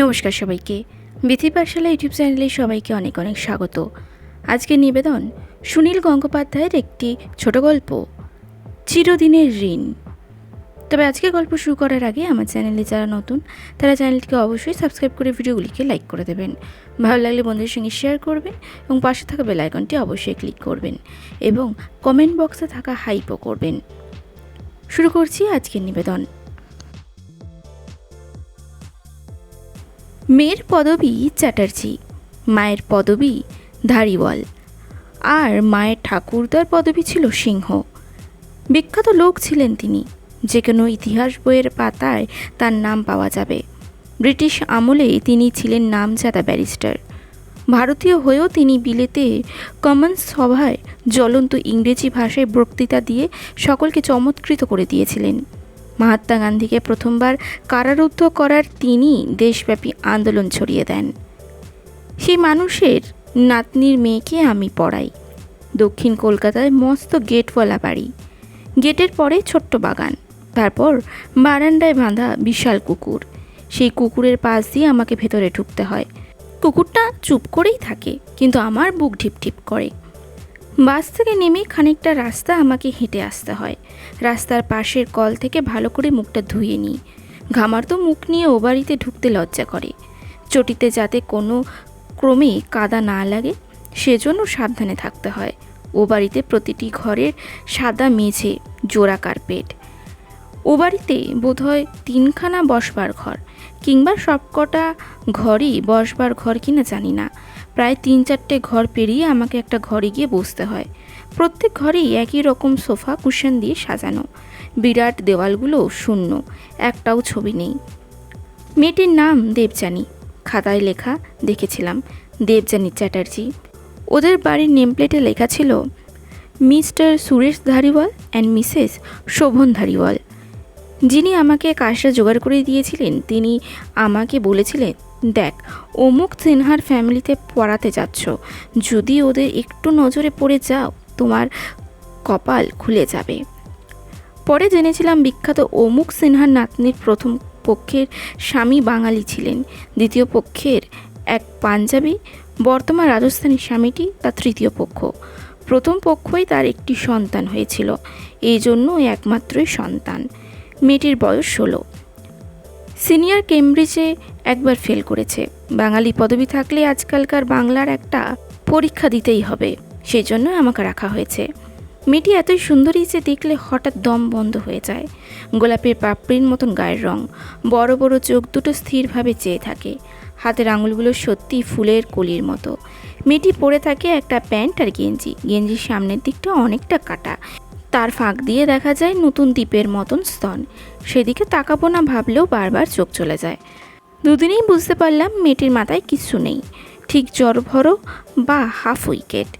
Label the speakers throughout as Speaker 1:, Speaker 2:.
Speaker 1: নমস্কার সবাইকে। বিথি পাঠশালা ইউটিউব চ্যানেলে সবাইকে অনেক অনেক স্বাগত। আজকের নিবেদন সুনীল গঙ্গোপাধ্যায়ের একটি ছোট গল্প, চিরদিনের ঋণ। তবে আজকে গল্প শুরু করার আগে আমার চ্যানেলে যারা নতুন, তারা চ্যানেলটিকে অবশ্যই সাবস্ক্রাইব করে ভিডিওগুলিকে লাইক করে দেবেন। ভালো লাগলে বন্ধুদের সঙ্গে শেয়ার করবেন এবং পাশে থাকা বেল আইকনটি অবশ্যই ক্লিক করবেন এবং কমেন্ট বক্সে থাকা হাইপও করবেন। শুরু করছি আজকের নিবেদন। মেয়ের পদবী চ্যাটার্জি, মায়ের পদবী ধারিওয়াল আর মায়ের ঠাকুরদার পদবী ছিল সিংহ। বিখ্যাত লোক ছিলেন তিনি, যে কোনো ইতিহাস বইয়ের পাতায় তার নাম পাওয়া যাবে। ব্রিটিশ আমলে তিনি ছিলেন নামজাদা ব্যারিস্টার। ভারতীয় হয়েও তিনি বিলেতে কমন্স সভায় জ্বলন্ত ইংরেজি ভাষায় বক্তৃতা দিয়ে সকলকে চমৎকৃত করে দিয়েছিলেন। মহাত্মা গান্ধীকে প্রথমবার কারারুদ্ধ করার তিনি দেশব্যাপী আন্দোলন ছড়িয়ে দেন। সেই মানুষের নাতনির মেয়েকে আমি পড়াই। দক্ষিণ কলকাতায় মস্ত গেটওয়ালা বাড়ি। গেটের পরে ছোট্ট বাগান। তারপর বারান্দায় বাঁধা বিশাল কুকুর। সেই কুকুরের পাশ দিয়ে আমাকে ভেতরে ঢুকতে হয়। কুকুরটা চুপ করেই থাকে, কিন্তু আমার বুক ঢিপ ঢিপ করে। বাস থেকে নেমে খানিকটা রাস্তা আমাকে হেঁটে আসতে হয়। রাস্তার পাশের কল থেকে ভালো করে মুখটা ধুয়ে নিই। ঘামার তো মুখ নিয়ে ও বাড়িতে ঢুকতে লজ্জা করে। চটিতে যাতে কোনো ক্রমে কাদা না লাগে, সেজন্য সাবধানে থাকতে হয়। ও বাড়িতে প্রতিটি ঘরের সাদা মেঝে জোড়া কার্পেট ও বাড়িতে বোধহয় তিনখানা বসবার ঘর। কিংবা সবকটা ঘরই বসবার ঘর কিনা জানি না। প্রায় তিন চারটে ঘর পেরিয়ে আমাকে একটা ঘরে গিয়ে বসতে হয়। প্রত্যেক ঘরেই একই রকম সোফা কুশন দিয়ে সাজানো। বিরাট দেওয়ালগুলো শূন্য, একটাও ছবি নেই। মেয়েটির নাম দেবযানী। খাতায় লেখা দেখেছিলাম, দেবযানী চ্যাটার্জি। ওদের বাড়ির নেমপ্লেটে লেখা ছিল, Mr Suresh Dhariwal and Mrs Shobhan Dhariwal. যিনি আমাকে কাজটা জোগাড় করে দিয়েছিলেন, তিনি আমাকে বলেছিলেন, দেখ, অমুক সিনহার ফ্যামিলিতে পড়াতে যাচ্ছ। যদি ওদের একটু নজরে পড়ে যাও, তোমার কপাল খুলে যাবে। পরে জেনেছিলাম বিখ্যাত অমুক সিনহার নাতনির প্রথম পক্ষের স্বামী বাঙালি ছিলেন। দ্বিতীয় পক্ষের এক পাঞ্জাবি, বর্তমান রাজস্থানী স্বামীটি তার তৃতীয় পক্ষ। প্রথম পক্ষই তার একটি সন্তান হয়েছিল। এই জন্য একমাত্রই সন্তান। মেয়েটির বয়স ষোলো। সিনিয়র কেমব্রিজে একবার ফেল করেছে। বাঙালি পদবি থাকলে আজকালকার বাংলার একটা পরীক্ষা দিতেই হবে সেই জন্য আমাকে রাখা হয়েছে। মেয়েটি এতই সুন্দরী যে দেখলে হঠাৎ দম বন্ধ হয়ে যায়। গোলাপের পাপড়ির মতন গায়ের রং, বড় বড় চোখ দুটো স্থিরভাবে চেয়ে থাকে। হাতের আঙুলগুলো সত্যি ফুলের কলির মতো। মেয়েটি পরে থাকে একটা প্যান্ট আর গেঞ্জি। গেঞ্জির সামনের দিকটা অনেকটা কাটা। তার ফাঁক দিয়ে দেখা যায় নতুন দ্বীপের মতন স্তন। সেদিকে তাকাবো না ভাবলেও বারবার চোখ চলে যায়। দুদিনেই বুঝতে পারলাম মেয়েটির মাথায় কিছু নেই। ঠিক জ্বর ভরো বা হাফ উইকেট।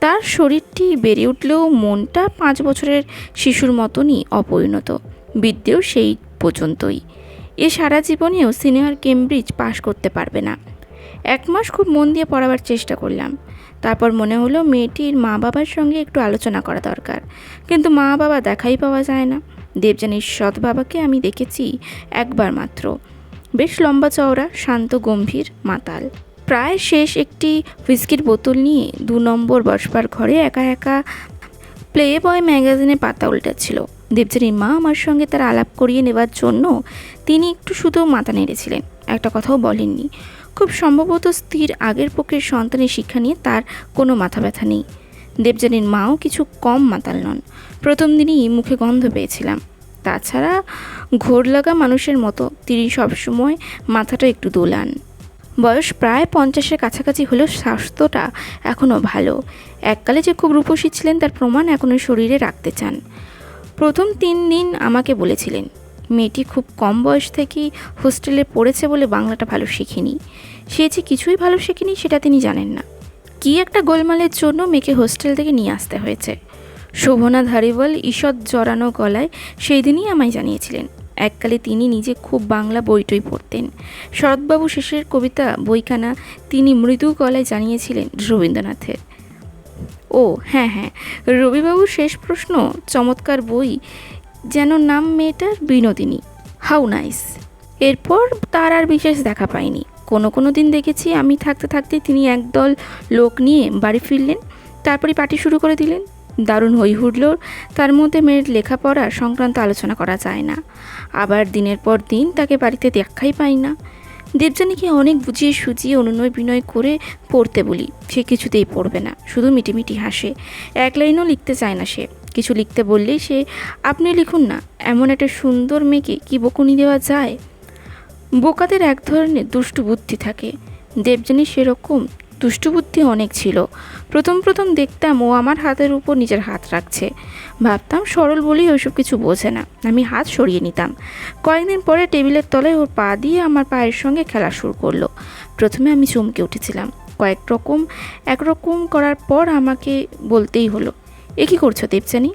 Speaker 1: তার শরীরটি বেড়ে উঠলেও মনটা পাঁচ বছরের শিশুর মতনই অপরিণত। বিদ্যেও সেই পর্যন্তই। এ সারা জীবনেও সিনিয়র কেমব্রিজ পাশ করতে পারবে না। এক মাস খুব মন দিয়ে পড়াবার চেষ্টা করলাম। তারপর মনে হলো মেয়েটির মা বাবার সঙ্গে একটু আলোচনা করা দরকার। কিন্তু মা বাবা দেখাই পাওয়া যায় না। দেবযানীর সৎ বাবাকে আমি দেখেছি একবার মাত্র। বেশ লম্বা চওড়া, শান্ত, গম্ভীর মাতাল। প্রায় শেষ একটি হুইস্কির বোতল নিয়ে দু নম্বর বসবার ঘরে একা একা প্লে বয় ম্যাগাজিনে পাতা উল্টাচ্ছিল। দেবযানীর মা আমার সঙ্গে তার আলাপ করিয়ে নেবার জন্য তিনি একটু শুধু মাথা নেড়েছিলেন। একটা কথাও বলেননি। খুব সম্ভবত স্থির আগের পক্ষের সন্তানের শিক্ষা নিয়ে তার কোনো মাথা ব্যথা নেই। দেবযানীর মাও কিছু কম মাতাল নন। প্রথম দিনই মুখে গন্ধ পেয়েছিলাম। তাছাড়া ঘোর লাগা মানুষের মতো তিনি সবসময় মাথাটা একটু দোলান। বয়স প্রায় পঞ্চাশের কাছাকাছি হলেও স্বাস্থ্যটা এখনও ভালো। এককালে যে খুব রূপসী ছিলেন তার প্রমাণ এখনও শরীরে রাখতে চান। প্রথম তিন দিন আমাকে বলেছিলেন, মেয়েটি খুব কম বয়স থেকেই হোস্টেলে পড়েছে বলে বাংলাটা ভালো শেখেনি। সে যে কিছুই ভালো শেখেনি সেটা তিনি জানেন না। কি একটা গোলমালের জন্য মেয়েকে হোস্টেল থেকে নিয়ে আসতে হয়েছে। শোভনা ধারিওয়াল ঈষৎ জড়ানো গলায় সেই দিনই আমায় জানিয়েছিলেন। এককালে তিনি নিজে খুব বাংলা বইটই পড়তেন। শরৎবাবু শেষের কবিতা, বইখানা তিনি মৃদু গলায় জানিয়েছিলেন রবীন্দ্রনাথের। ও হ্যাঁ হ্যাঁ রবিবাবুর শেষ প্রশ্ন, চমৎকার বই, যেন নাম মেয়েটার বিনোদিনী। How nice. এরপর তার আর বিশেষ দেখা পাইনি। কোনো কোনো দিন দেখেছি আমি থাকতে থাকতে তিনি একদল লোক নিয়ে বাড়ি ফিরলেন তারপরে পার্টি শুরু করে দিলেন। দারুণ হই হুডলোর তার মধ্যে মেয়ের লেখাপড়া সংক্রান্ত আলোচনা করা যায় না। আবার দিনের পর দিন তাকে বাড়িতে দেখাই পাই না। দেবযানীকে অনেক বুঝিয়ে সুজিয়ে অনুনয় বিনয় করে পড়তে বলি, সে কিছুতেই পড়বে না, শুধু মিটিমিটি হাসে। এক লাইনও লিখতে চায় না সে। কিছু লিখতে বললেই সে, আপনি লিখুন না, এমন একটা সুন্দর মেয়েকে কি বকুনি দেওয়া যায়? বোকাদের এক ধরনের দুষ্টু বুদ্ধি থাকে। দেবযানী সেরকম দুষ্টু বুদ্ধি অনেক ছিল। প্রথম প্রথম দেখতাম ও আমার হাতের উপর নিজের হাত রাখছে। ভাবতাম সরল বলেই ওইসব কিছু বোঝে না। আমি হাত সরিয়ে নিতাম। কয়েকদিন পরে টেবিলের তলায় ওর পা দিয়ে আমার পায়ের সঙ্গে খেলা শুরু করল। প্রথমে আমি চমকে উঠেছিলাম। কয়েক রকম একরকম করার পর আমাকে বলতেই হলো, এ কী করছ দেবযানী?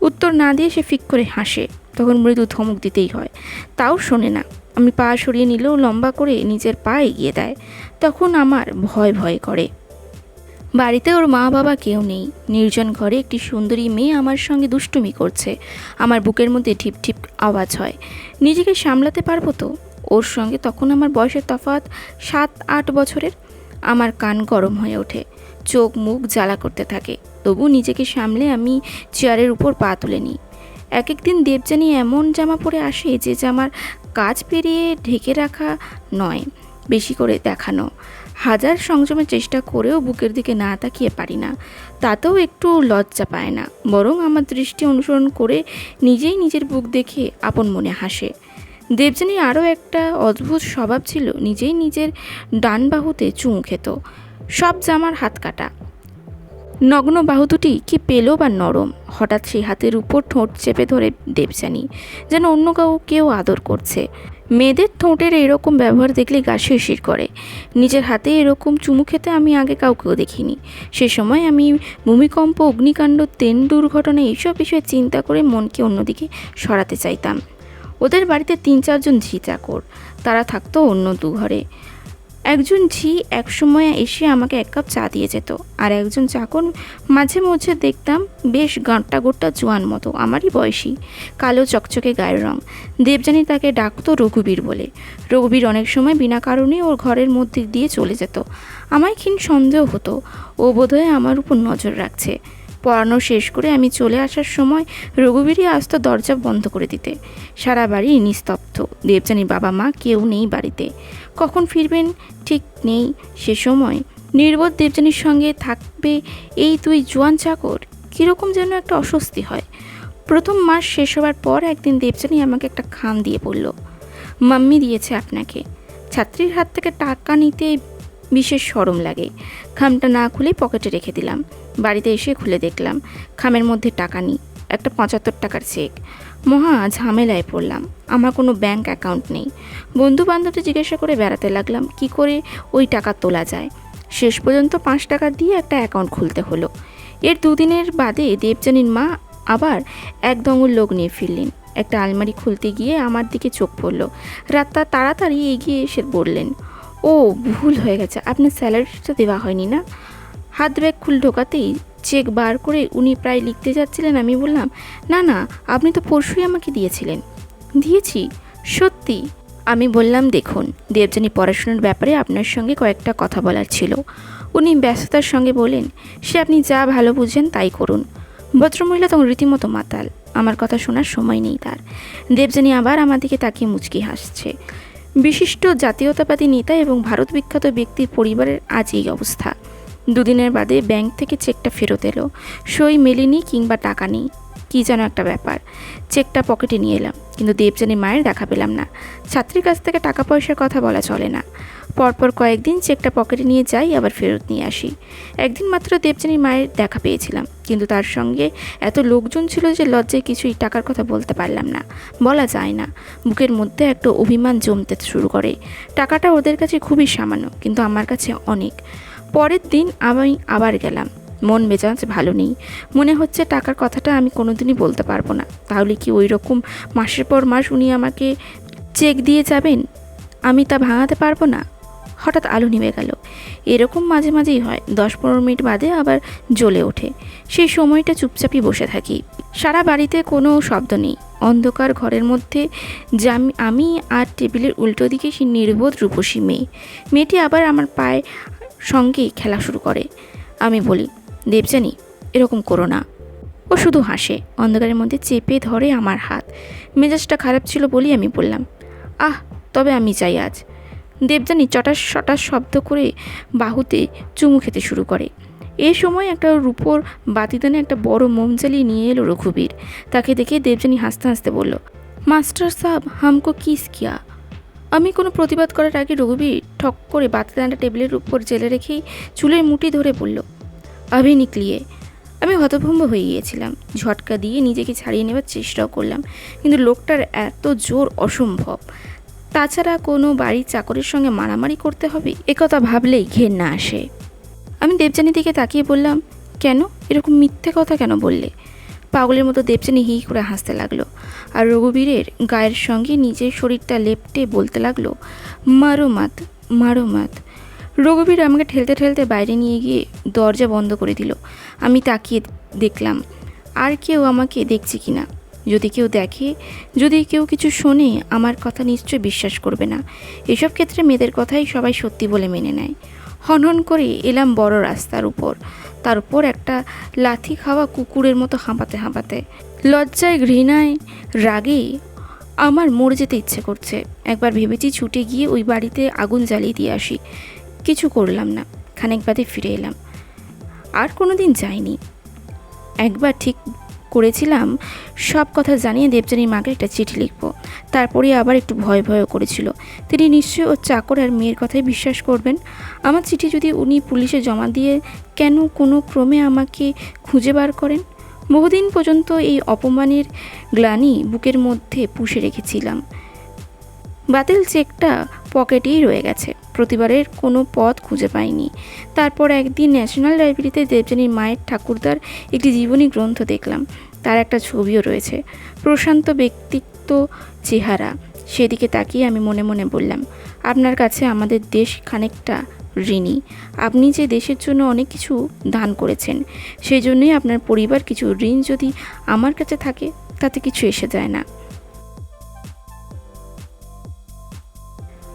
Speaker 1: উত্তর না দিয়ে সে ফিক করে হাসে। তখন মৃদু ধমক দিতেই হয়। তাও শোনে না। আমি পা সরিয়ে নিলেও লম্বা করে নিজের পা এগিয়ে দেয়। তখন আমার ভয় ভয় করে। বাড়িতে ওর মা বাবা কেউ নেই। নির্জন ঘরে একটি সুন্দরী মেয়ে আমার সঙ্গে দুষ্টুমি করছে। আমার বুকের মধ্যে ঠিপ ঠিপ আওয়াজ হয়। নিজেকে সামলাতে পারব তো? ওর সঙ্গে তখন আমার বয়সের তফাৎ সাত, আট বছরের। আমার কান গরম হয়ে ওঠে। চোখ মুখ জ্বালা করতে থাকে। তবু নিজেকে সামলে আমি চেয়ারের উপর পা তুলে নিই। এক একদিন দেবযানী এমন জামা পরে আসে যে জামার কাজ পেরিয়ে ঢেকে রাখা নয়, বেশি করে দেখানো। হাজার সংযমের চেষ্টা করেও বুকের দিকে না তাকিয়ে পারি না। তাতেও একটু লজ্জা পায় না, বরং আমার দৃষ্টি অনুসরণ করে নিজেই নিজের বুক দেখে আপন মনে হাসে। দেবযানীর আরও একটা অদ্ভুত স্বভাব ছিল, নিজেই নিজের ডান বাহুতে চুমু খেত। সব জামার হাত কাটা। নগ্ন বাহু দুটি কি পেল বা নরম? হঠাৎ সেই হাতের উপর ঠোঁট চেপে ধরে দেবযানী যেন অন্য কাউ কেউ আদর করছে। মেয়েদের ঠোঁটের এরকম ব্যবহার দেখলে গা শিরশির করে। নিজের হাতে এরকম চুমু খেতে আমি আগে কাউকেও দেখিনি। সে সময় আমি ভূমিকম্প, অগ্নিকাণ্ড, তেন দুর্ঘটনা এইসব বিষয়ে চিন্তা করে মনকে অন্যদিকে সরাতে চাইতাম। ওদের বাড়িতে তিন চারজন ঝি চাকর তারা থাকতো অন্য দু ঘরে একজন ঝি একসময় এসে আমাকে এক কাপ চা দিয়ে যেত, আর একজন চাকর মাঝে মধ্যে দেখতাম, বেশ, গাঁটটা গোট্টা জোয়ান মতো, আমারই বয়সী। কালো চকচকে গায়ের রং। দেবযানী তাকে ডাকতো রঘুবীর বলে। রঘুবীর অনেক সময় বিনা কারণে ওর ঘরের মধ্যে দিয়ে চলে যেত। আমায় ক্ষীণ সন্দেহ হতো। ও বোধহয় আমার উপর নজর রাখছে। পড়ানো শেষ করে আমি চলে আসার সময় রঘুবীরই আসতো দরজা বন্ধ করে দিতে। সারা বাড়ি নিস্তব্ধ। দেবযানীর বাবা মা কেউ নেই বাড়িতে। কখন ফিরবেন? ঠিক নেই সে সময়। নির্বোধ দেবযানীর সঙ্গে থাকবে এই তুই জোয়ান চাকর। কীরকম যেন একটা অস্বস্তি হয়। প্রথম মাস শেষ হওয়ার পর একদিন দেবযানী আমাকে একটা খাম দিয়ে বলল, মাম্মি দিয়েছে আপনাকে। ছাত্রীর হাত থেকে টাকা নিতে বিশেষ সরম লাগে। খামটা না খুলে পকেটে রেখে দিলাম। বাড়িতে এসে খুলে দেখলাম, খামের মধ্যে টাকা নেই, একটা পঁচাত্তর টাকার চেক মহা ঝামেলায় পড়লাম, আমার কোনো ব্যাংক অ্যাকাউন্ট নেই। বন্ধু বান্ধবকে জিজ্ঞাসা করে বেড়াতে লাগলাম, কি করে ওই টাকা তোলা যায়? শেষ পর্যন্ত পাঁচ টাকা দিয়ে একটা অ্যাকাউন্ট খুলতে হলো। এর দুদিনের বাদে দেবযানীর মা আবার এক দঙ্গল লোক নিয়ে ফিরলেন। একটা আলমারি খুলতে গিয়ে আমার দিকে চোখ পড়ল। রাতটা তাড়াতাড়ি এগিয়ে এসে বললেন, ও, ভুল হয়ে গেছে, আপনার স্যালারিটা দেওয়া হয়নি না? হাত ব্যাগ খুল ঢোকাতেই চেক বার করে উনি প্রায় লিখতে যাচ্ছিলেন, আমি বললাম, না না, আপনি তো পরশুই আমাকে দিয়েছিলেন। দিয়েছি, সত্যি? আমি বললাম, দেখুন, দেবযানী পড়াশোনার ব্যাপারে আপনার সঙ্গে কয়েকটা কথা বলার ছিল। উনি ব্যস্ততার সঙ্গে বলেন সে আপনি যা ভালো বুঝেন তাই করুন। ভদ্রমহিলা তখন রীতিমতো মাতাল, আমার কথা শোনার সময় নেই তার। দেবযানী আবার আমার দিকে তাকিয়ে মুচকি হাসছে। বিশিষ্ট জাতীয়তাবাদী নেতা এবং ভারত বিখ্যাত ব্যক্তির পরিবারের আজ এই অবস্থা। দুদিনের বাদে ব্যাংক থেকে চেকটা ফেরত এলো। সই মেলেনি কিংবা টাকা নেই। কী যেন একটা ব্যাপার। চেকটা পকেটে নিয়ে এলাম, কিন্তু দেবযানী মায়ের দেখা পেলাম না। ছাত্রীর কাছ থেকে টাকা পয়সার কথা বলা চলে না। পরপর কয়েকদিন চেকটা পকেটে নিয়ে যাই, আবার ফেরত নিয়ে আসি। একদিন মাত্র দেবযানী মায়ের দেখা পেয়েছিলাম, কিন্তু তার সঙ্গে এত লোকজন ছিল যে লজ্জায় কিছুই টাকার কথা বলতে পারলাম না। বলা যায় না, বুকের মধ্যে একটা অভিমান জমতে শুরু করে। টাকাটা ওদের কাছে খুবই সামান্য, কিন্তু আমার কাছে অনেক। পরের দিন আমি আবার গেলাম। মন মেজাজ ভালো নেই। মনে হচ্ছে টাকার কথাটা আমি কোনোদিনই বলতে পারব না। তাহলে কি ওই রকম মাসের পর মাস উনি আমাকে চেক দিয়ে যাবেন? আমি তা ভাঙাতে পারব না? হঠাৎ আলো নিভে গেল। এরকম মাঝে মাঝেই হয়। দশ পনেরো মিনিট বাদে আবার জ্বলে ওঠে। সেই সময়টা চুপচাপই বসে থাকি। সারা বাড়িতে কোনো শব্দ নেই। অন্ধকার ঘরের মধ্যে আমি আর টেবিলের উল্টো দিকে সেই নির্বোধ রূপসী মেয়ে। মেয়েটি আবার আমার পায়ের সঙ্গে খেলা শুরু করে। আমি বলি দেবজানি এরকম করো না। ও শুধু হাসে, অন্ধকারের মধ্যে চেপে ধরে আমার হাত। মেজাজটা খারাপ ছিল বলেই আমি বললাম, আহ, তবে আমি চাই আজ। দেবজানি চটাস চটাস শব্দ করে বাহুতে চুমু খেতে শুরু করে। এ সময় একটা রূপোর বাতিদানে একটা বড় মোম জ্বালিয়ে নিয়ে এলো রঘুবীর। তাকে দেখে দেবজানি হাসতে হাসতে বলল, মাস্টার সাহেব, হামকো কিস কিয়া? আমি কোনো প্রতিবাদ করার আগে রঘুবীর ঠক করে বাতিদানটা টেবিলের উপর জেলে রেখেই চুলের মুঠি ধরে বলল, আভি নিকলিয়ে। আমি হতভম্ব হয়ে গিয়েছিলাম। ঝটকা দিয়ে নিজেকে ছাড়িয়ে নেবার চেষ্টাও করলাম, কিন্তু লোকটার এত জোর অসম্ভব। তাছাড়া কোনো বাড়ির চাকরের সঙ্গে মারামারি করতে হবে একথা ভাবলেই ঘেন্না আসে। আমি দেবযানী দিকে তাকিয়ে বললাম, কেন? এরকম মিথ্যে কথা কেন বললে? পাগলের মতো দেবযানী হি করে হাসতে লাগল। আর রঘুবীরের গায়ের সঙ্গে নিজের শরীরটা লেপটে বলতে লাগল, মারো মাত মারো মাত। রঘুবীর আমাকে ঠেলতে ঠেলতে বাইরে নিয়ে গিয়ে দরজা বন্ধ করে দিল। আমি তাকিয়ে দেখলাম, আর কেউ আমাকে দেখছে কি না? যদি কেউ দেখে, যদি কেউ কিছু শোনে, আমার কথা নিশ্চয় বিশ্বাস করবে না। এসব ক্ষেত্রে মেয়েদের কথাই সবাই সত্যি বলে মেনে নেয়। হনহন করে এলাম বড় রাস্তার উপর। তার উপর একটা লাথি খাওয়া কুকুরের মতো হাঁপাতে হাঁপাতে। লজ্জায়, ঘৃণায় রাগে আমার মরে যেতে ইচ্ছে করছে। একবার ভেবেছি ছুটে গিয়ে ওই বাড়িতে আগুন জ্বালিয়ে দিয়ে আসি। কিছু করলাম না। খানিক বাদে ফিরে এলাম। আর কোনো দিন যাইনি। একবার ঠিক করেছিলাম, সব কথা জানিয়ে দেবযানীর মাকে একটা চিঠি লিখব। তারপরে আবার একটু ভয় ভয় করেছিল। তিনি নিশ্চয়ই ওর চাকর আর মেয়ের কথাই বিশ্বাস করবেন। আমার চিঠি যদি উনি পুলিশে জমা দিয়ে কেন কোনো ক্রমে আমাকে খুঁজে বার করেন? বহুদিন পর্যন্ত এই অপমানের গ্লানি বুকের মধ্যে পুষে রেখেছিলাম। বাতিল চেকটা পকেটেই রয়ে গেছে। প্রতিবারের কোনো পথ খুঁজে পাইনি। তারপর একদিন ন্যাশনাল লাইব্রেরিতে দেবযানীর মায়ের ঠাকুরদার একটি জীবনী গ্রন্থ দেখলাম। তার একটা ছবিও রয়েছে। প্রশান্ত ব্যক্তিত্ব চেহারা। সেদিকে তাকিয়ে আমি মনে মনে বললাম, আপনার কাছে আমাদের দেশ খানিকটা ঋণী। আপনি যে দেশের জন্য অনেক কিছু দান করেছেন, সেই জন্যই আপনার পরিবার কিছু ঋণ যদি আমার কাছে থাকে, তাতে কিছু এসে যায় না।